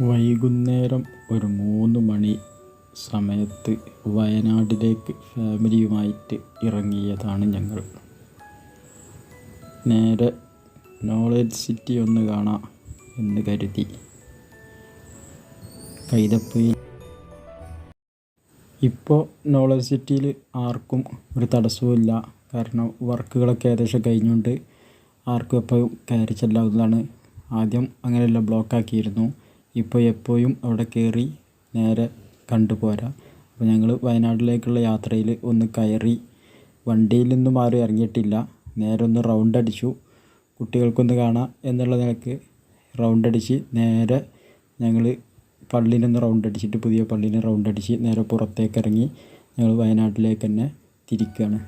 വൈകുന്നേരം ഒരു മൂന്ന് മണി സമയത്ത് വയനാട്ടിലേക്ക് ഫാമിലിയുമായിട്ട് ഇറങ്ങിയതാണ് ഞങ്ങൾ. നേരെ നോളേജ് സിറ്റി ഒന്ന് കാണാം എന്ന് കരുതി. കൈതപ്പയിൽ. ഇപ്പോൾ നോളേജ് സിറ്റിയിൽ ആർക്കും ഒരു തടസ്സവുമില്ല. കാരണം വർക്കുകളൊക്കെ ഏകദേശം കഴിഞ്ഞുകൊണ്ട് ആർക്കും എപ്പോഴും കയറി ചെല്ലാവുന്നതാണ്. ആദ്യം അങ്ങനെയല്ല ബ്ലോക്കാക്കിയിരുന്നു. ഇപ്പോൾ എപ്പോഴും അവിടെ കയറി നേരെ കണ്ടു പോരാ അപ്പോൾ ഞങ്ങൾ വയനാട്ടിലേക്കുള്ള യാത്രയിൽ ഒന്ന് കയറി വണ്ടിയിൽ നിന്നും ആരും ഇറങ്ങിയിട്ടില്ല. നേരെ ഒന്ന് റൗണ്ട് അടിച്ചു. കുട്ടികൾക്കൊന്ന് കാണാം എന്നുള്ള നിലയ്ക്ക് റൗണ്ട് അടിച്ച് നേരെ ഞങ്ങൾ പള്ളിയിലൊന്ന് റൗണ്ട് അടിച്ചിട്ട് പുതിയ പള്ളിയിൽ റൗണ്ട് അടിച്ച് നേരെ പുറത്തേക്ക് ഇറങ്ങി ഞങ്ങൾ വയനാട്ടിലേക്ക് തന്നെ തിരിക്കുകയാണ്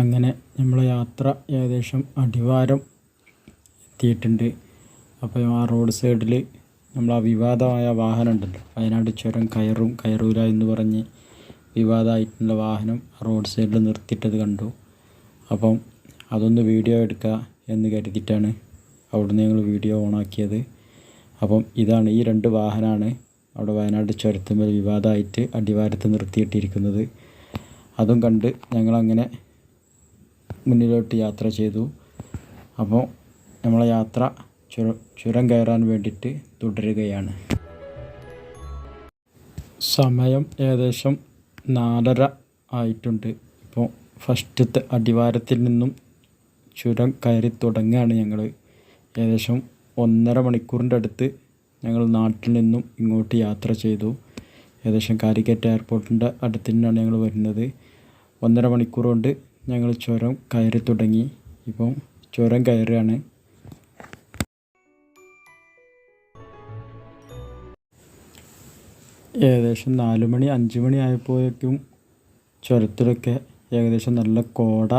അങ്ങനെ നമ്മളെ യാത്ര ഏകദേശം അടിവാരം എത്തിയിട്ടുണ്ട്. അപ്പോൾ ആ റോഡ് സൈഡിൽ നമ്മൾ ആ വിവാദമായ വാഹനം ഉണ്ടല്ലോ വയനാട് ചുരം കയറും കയറൂല എന്ന് പറഞ്ഞ് വിവാദമായിട്ടുള്ള വാഹനം റോഡ് സൈഡിൽ നിർത്തിയിട്ടത് കണ്ടു. അപ്പം അതൊന്ന് വീഡിയോ എടുക്കുക എന്ന് കരുതിയിട്ടാണ് അവിടുന്ന് ഞങ്ങൾ വീഡിയോ ഓണാക്കിയത് അപ്പം ഇതാണ് ഈ രണ്ട് വാഹനമാണ് അവിടെ വയനാട് ചുരത്തുമ്പോൾ വിവാദമായിട്ട് അടിവാരത്ത് നിർത്തിയിട്ടിരിക്കുന്നത്. അതും കണ്ട് ഞങ്ങളങ്ങനെ മുന്നിലോട്ട് യാത്ര ചെയ്തു. അപ്പോൾ നമ്മളെ യാത്ര ചുര കയറാൻ വേണ്ടിയിട്ട് തുടരുകയാണ്. സമയം ഏകദേശം നാലര ആയിട്ടുണ്ട്. ഇപ്പോൾ ഫസ്റ്റത്തെ അടിവാരത്തിൽ നിന്നും ചുരം കയറി തുടങ്ങുകയാണ് ഞങ്ങൾ ഏകദേശം ഒന്നര മണിക്കൂറിന്റെ അടുത്ത് ഞങ്ങൾ നാട്ടിൽ നിന്നും ഇങ്ങോട്ട് യാത്ര ചെയ്തു. ഏകദേശം കാലിക്കറ്റ് എയർപോർട്ടിന്റെ അടുത്ത് നിന്നാണ് ഞങ്ങൾ വരുന്നത്. ഒന്നര മണിക്കൂർ കൊണ്ട് ഞങ്ങൾ ചുരം കയറി തുടങ്ങി. ഇപ്പം ചുരം കയറുകയാണ്. ഏകദേശം നാല് മണി അഞ്ച് മണി ആയപ്പോഴേക്കും ചുരത്തിലൊക്കെ ഏകദേശം നല്ല കോട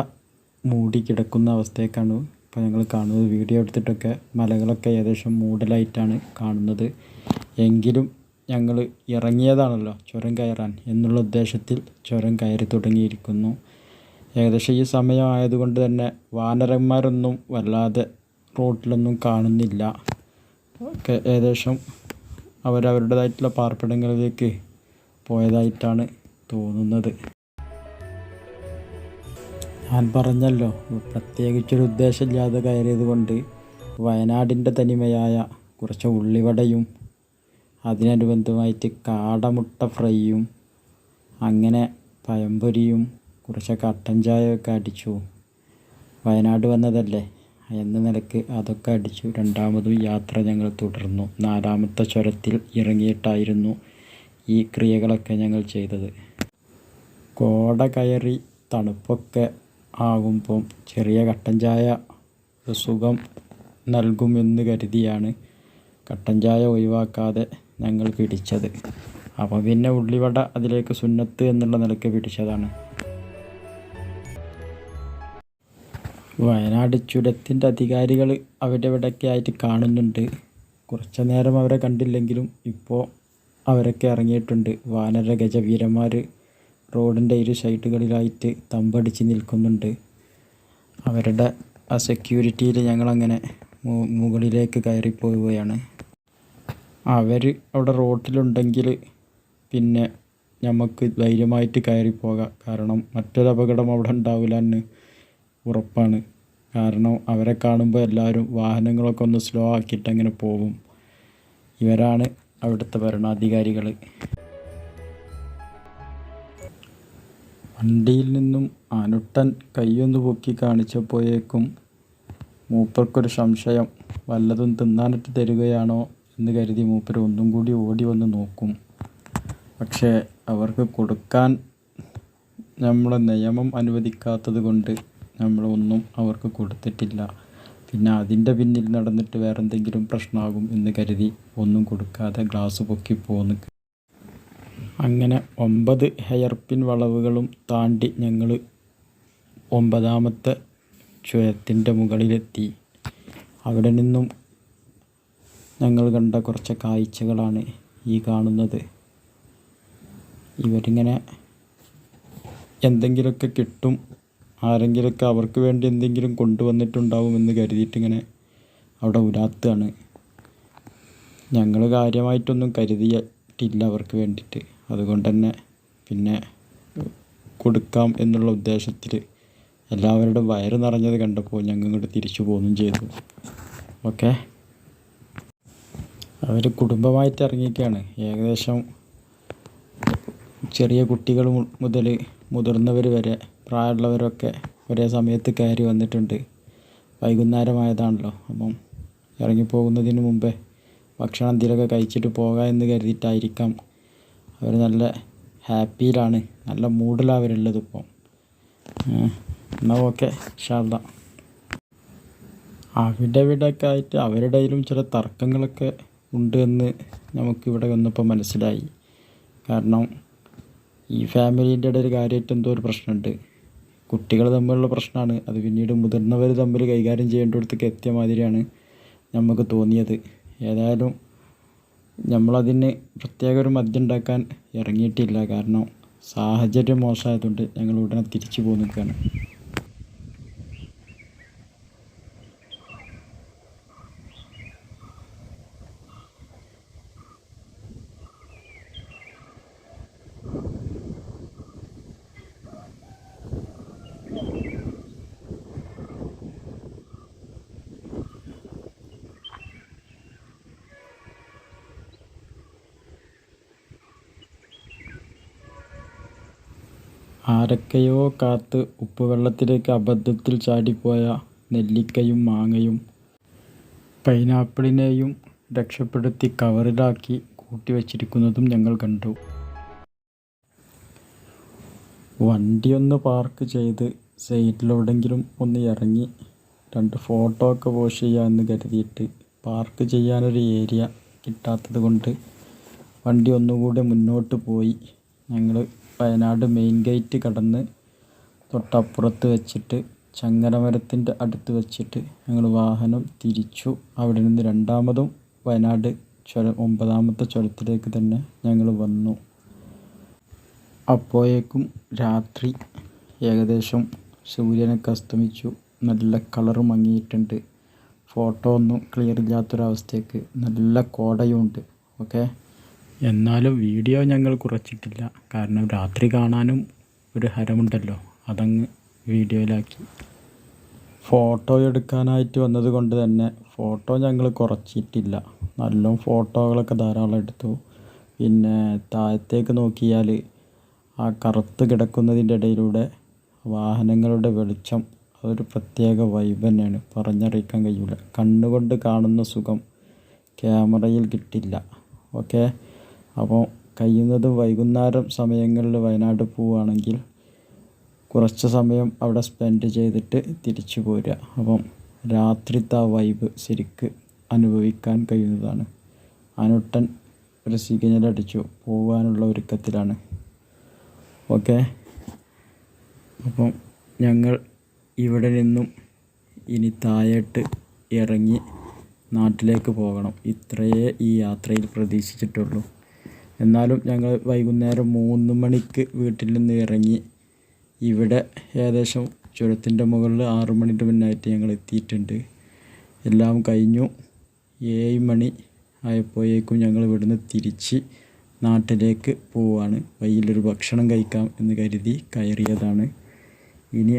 മൂടി കിടക്കുന്ന അവസ്ഥയൊക്കെയാണ് ഇപ്പോൾ ഞങ്ങൾ കാണുന്നത്. വീഡിയോ എടുത്തിട്ടൊക്കെ മലകളൊക്കെ ഏകദേശം മൂടലായിട്ടാണ് കാണുന്നത്. എങ്കിലും ഞങ്ങൾ ഇറങ്ങിയതാണല്ലോ ചുരം കയറാൻ എന്നുള്ള ഉദ്ദേശത്തിൽ ചുരം കയറി തുടങ്ങിയിരിക്കുന്നു. ഏകദേശം ഈ സമയമായതുകൊണ്ട് തന്നെ വാനരന്മാരൊന്നും വല്ലാതെ റോട്ടിലൊന്നും കാണുന്നില്ല. ഒക്കെ ഏകദേശം അവരവരുടേതായിട്ടുള്ള പാർപ്പിടങ്ങളിലേക്ക് പോയതായിട്ടാണ് തോന്നുന്നത്. ഞാൻ പറഞ്ഞല്ലോ പ്രത്യേകിച്ചൊരു ഉദ്ദേശമില്ലാതെ കയറിയത് കൊണ്ട് വയനാടിന്റെ തനിമയായ കുറച്ച് ഉള്ളിവടയും അതിനനുബന്ധമായിട്ട് കാടമുട്ട ഫ്രൈയും അങ്ങനെ പഴംപൊരിയും കുറച്ച് കട്ടൻ ചായയൊക്കെ അടിച്ചു. വയനാട് വന്നതല്ലേ? എന്ന നിലയ്ക്ക് അതൊക്കെ അടിച്ചു. രണ്ടാമതും യാത്ര ഞങ്ങൾ തുടർന്നു. നാലാമത്തെ ചുരത്തിൽ ഇറങ്ങിയിട്ടായിരുന്നു ഈ ക്രിയകളൊക്കെ ഞങ്ങൾ ചെയ്തത്. കോട കയറി തണുപ്പൊക്കെ ആകുമ്പം ചെറിയ കട്ടൻ ചായ സുഖം നൽകുമെന്ന് കരുതിയാണ് കട്ടൻ ചായ ഒഴിവാക്കാതെ ഞങ്ങൾ പിടിച്ചത്. അപ്പോൾ പിന്നെ ഉള്ളിവട അതിലേക്ക് സുന്നത്ത് എന്നുള്ള നിലയ്ക്ക് പിടിച്ചതാണ്. വയനാട് ചുരത്തിന്റെ അധികാരികൾ അവിടെ ഇവിടെയൊക്കെ ആയിട്ട് കാണുന്നുണ്ട്. കുറച്ച് നേരം അവരെ കണ്ടില്ലെങ്കിലും ഇപ്പോൾ അവരൊക്കെ ഇറങ്ങിയിട്ടുണ്ട്. വാനര ഗജവീരന്മാർ റോഡിന്റെ ഇരു സൈഡുകളിലായിട്ട് തമ്പടിച്ച് നിൽക്കുന്നുണ്ട്. അവരുടെ ആ സെക്യൂരിറ്റിയിൽ ഞങ്ങളങ്ങനെ മുകളിലേക്ക് കയറിപ്പോവുകയാണ്. അവർ അവിടെ റോട്ടിലുണ്ടെങ്കിൽ പിന്നെ നമുക്ക് ധൈര്യമായിട്ട് കയറിപ്പോകാം. കാരണം മറ്റൊരു അപകടം അവിടെ ഉണ്ടാവില്ല എന്ന് ഉറപ്പാണ്. കാരണം അവരെ കാണുമ്പോൾ എല്ലാവരും വാഹനങ്ങളൊക്കെ ഒന്ന് സ്ലോ ആക്കിയിട്ട് അങ്ങനെ പോകും. ഇവരാണ് അവിടുത്തെ ഭരണാധികാരികൾ വണ്ടിയിൽ നിന്നും അനുട്ടൻ കൈയൊന്ന് പൊക്കി കാണിച്ചപ്പോഴേക്കും മൂപ്പർക്കൊരു സംശയം. വല്ലതും തിന്നാനിട്ട് തരികയാണോ എന്ന് കരുതി മൂപ്പർ ഒന്നും കൂടി ഓടി വന്ന് നോക്കും. പക്ഷേ അവർക്ക് കൊടുക്കാൻ നമ്മുടെ നിയമം അനുവദിക്കാത്തത് കൊണ്ട് നമ്മളൊന്നും അവർക്ക് കൊടുത്തിട്ടില്ല. പിന്നെ അതിന്റെ പിന്നിൽ നടന്നിട്ട് വേറെ എന്തെങ്കിലും പ്രശ്നമാകും എന്ന് കരുതി ഒന്നും കൊടുക്കാതെ ഗ്ലാസ് പൊക്കി പോന്ന് അങ്ങനെ ഒമ്പത് ഹെയർ പിൻ വളവുകളും താണ്ടി ഞങ്ങൾ ഒമ്പതാമത്തെ ചുരത്തിന്റെ മുകളിലെത്തി. അവിടെ നിന്നും ഞങ്ങൾ കണ്ട കുറച്ച് കാഴ്ചകളാണ് ഈ കാണുന്നത്. ഇവരിങ്ങനെ എന്തെങ്കിലുമൊക്കെ കിട്ടും ആരെങ്കിലുമൊക്കെ അവർക്ക് വേണ്ടി എന്തെങ്കിലും കൊണ്ടുവന്നിട്ടുണ്ടാവുമെന്ന് കരുതിയിട്ടിങ്ങനെ അവിടെ ഉലാത്തുകയാണ് ഞങ്ങൾ കാര്യമായിട്ടൊന്നും കരുതിയിട്ടില്ല അവർക്ക് വേണ്ടിയിട്ട്. അതുകൊണ്ട് തന്നെ പിന്നെ കൊടുക്കാം എന്നുള്ള ഉദ്ദേശത്തിൽ എല്ലാവരുടെ വയറ് നിറഞ്ഞത് കണ്ടപ്പോൾ ഞങ്ങൾ ഇങ്ങോട്ട് തിരിച്ചു പോകുന്നു ചെയ്തു. ഓക്കെ? അവർ കുടുംബമായിട്ട് ഇറങ്ങിയിരിക്കുകയാണ്. ഏകദേശം ചെറിയ കുട്ടികൾ മുതൽ മുതിർന്നവർ വരെ പ്രായമുള്ളവരൊക്കെ ഒരേ സമയത്ത് കയറി വന്നിട്ടുണ്ട്. വൈകുന്നേരമായതാണല്ലോ. അപ്പം ഇറങ്ങിപ്പോകുന്നതിന് മുമ്പേ ഭക്ഷണം എന്തെങ്കിലുമൊക്കെ കഴിച്ചിട്ട് പോകാം എന്ന് കരുതിയിട്ടായിരിക്കാം. അവർ നല്ല ഹാപ്പിയിലാണ്. നല്ല മൂഡിലാണ് അവരുള്ളത് ഇപ്പം. എന്നാൽ ഓക്കെ ഷാർദ അവിടെ ഇവിടെയൊക്കെ ആയിട്ട് അവരുടെ ഇടയിലും ചില തർക്കങ്ങളൊക്കെ ഉണ്ട് എന്ന് നമുക്കിവിടെ വന്നപ്പോൾ മനസ്സിലായി. കാരണം ഈ ഫാമിലീന്റെ ഇടയിൽ കാര്യമായിട്ട് എന്തോ ഒരു പ്രശ്നമുണ്ട്. കുട്ടികൾ തമ്മിലുള്ള പ്രശ്നമാണ്. അത് പിന്നീട് മുതിർന്നവർ തമ്മിൽ കൈകാര്യം ചെയ്യേണ്ടിടത്തേക്ക് എത്തിയ മാതിരിയാണ് നമുക്ക് തോന്നിയത്. ഏതായാലും നമ്മളതിന് പ്രത്യേക ഒരു മദ്യം ഉണ്ടാക്കാൻ ഇറങ്ങിയിട്ടില്ല. കാരണം സാഹചര്യം മോശമായതുകൊണ്ട് ഞങ്ങൾ ഉടനെ തിരിച്ചു പോന്നു നിൽക്കുകയാണ് ആരൊക്കെയോ കാത്ത് ഉപ്പുവെള്ളത്തിലേക്ക് അബദ്ധത്തിൽ ചാടിപ്പോയ നെല്ലിക്കയും മാങ്ങയും പൈനാപ്പിളിനെയും രക്ഷപ്പെടുത്തി കവറിലാക്കി കൂട്ടിവച്ചിരിക്കുന്നതും ഞങ്ങൾ കണ്ടു. വണ്ടിയൊന്ന് പാർക്ക് ചെയ്ത് സൈഡിലെവിടെങ്കിലും ഒന്ന് ഇറങ്ങി രണ്ട് ഫോട്ടോ ഒക്കെ പോസ്റ്റ് ചെയ്യാമെന്ന് കരുതിയിട്ട് പാർക്ക് ചെയ്യാനൊരു ഏരിയ കിട്ടാത്തത് കൊണ്ട് വണ്ടി ഒന്നുകൂടെ മുന്നോട്ട് പോയി ഞങ്ങൾ വയനാട് മെയിൻ ഗേറ്റ് കടന്ന് തൊട്ടപ്പുറത്ത് വെച്ചിട്ട് ചങ്ങരമരത്തിന്റെ അടുത്ത് വെച്ചിട്ട് ഞങ്ങൾ വാഹനം തിരിച്ചു. അവിടെ നിന്ന് രണ്ടാമതും വയനാട് ചുരം ഒമ്പതാമത്തെ ചുരത്തിലേക്ക് തന്നെ ഞങ്ങൾ വന്നു. അപ്പോഴേക്കും രാത്രി ഏകദേശം സൂര്യനൊക്കെ അസ്തമിച്ചു. നല്ല കളർ മങ്ങിയിട്ടുണ്ട്. ഫോട്ടോ ഒന്നും ക്ലിയർ ഇല്ലാത്തൊരവസ്ഥയ്ക്ക് നല്ല കോടയുണ്ട്. ഓക്കെ എന്നാലും വീഡിയോ ഞങ്ങൾ കുറച്ചിട്ടില്ല. കാരണം രാത്രി കാണാനും ഒരു ഹരമുണ്ടല്ലോ. അതങ്ങ് വീഡിയോയിലാക്കി. ഫോട്ടോ എടുക്കാനായിട്ട് വന്നതുകൊണ്ട് തന്നെ ഫോട്ടോ ഞങ്ങൾ കുറച്ചിട്ടില്ല. നല്ല ഫോട്ടോകളൊക്കെ ധാരാളം എടുത്തു. പിന്നെ താഴത്തേക്ക് നോക്കിയാൽ ആ കറുത്ത് കിടക്കുന്നതിന്റെ ഇടയിലൂടെ വാഹനങ്ങളുടെ വെളിച്ചം. അതൊരു പ്രത്യേക വൈബ് തന്നെയാണ്. പറഞ്ഞറിയിക്കാൻ കഴിയില്ല കണ്ണുകൊണ്ട് കാണുന്ന സുഖം ക്യാമറയിൽ കിട്ടില്ല. ഓക്കെ അപ്പോൾ കഴിയുന്നതും വൈകുന്നേരം സമയങ്ങളിൽ വയനാട് പോവുകയാണെങ്കിൽ കുറച്ച് സമയം അവിടെ സ്പെൻഡ് ചെയ്തിട്ട് തിരിച്ചു പോരുക. അപ്പം രാത്രിത്തെ ആ വൈബ് ശരിക്ക് അനുഭവിക്കാൻ കഴിയുന്നതാണ്. അനുട്ടൻ ഒരു സിഗ്നൽ അടിച്ചു. പോകാനുള്ള ഒരുക്കത്തിലാണ്. ഓക്കെ? അപ്പം ഞങ്ങൾ ഇവിടെ നിന്നും ഇനി താഴോട്ട് ഇറങ്ങി നാട്ടിലേക്ക് പോകണം. ഇത്രയേ ഈ യാത്രയിൽ പ്രതീക്ഷിച്ചിട്ടുള്ളൂ. എന്നാലും ഞങ്ങൾ വൈകുന്നേരം മൂന്ന് മണിക്ക് വീട്ടിൽ നിന്ന് ഇറങ്ങി. ഇവിടെ ഏകദേശം ചുരത്തിന്റെ മുകളിൽ ആറ് മണിന്റെ മുന്നായിട്ട് ഞങ്ങൾ എത്തിയിട്ടുണ്ട്. എല്ലാം കഴിഞ്ഞു. ഏഴ് മണി ആയപ്പോഴേക്കും ഞങ്ങൾ ഇവിടുന്ന് തിരിച്ച് നാട്ടിലേക്ക് പോവാണ്. വഴിയിലൊരു ഭക്ഷണം കഴിക്കാം എന്ന് കരുതി കയറിയതാണ്. ഇനി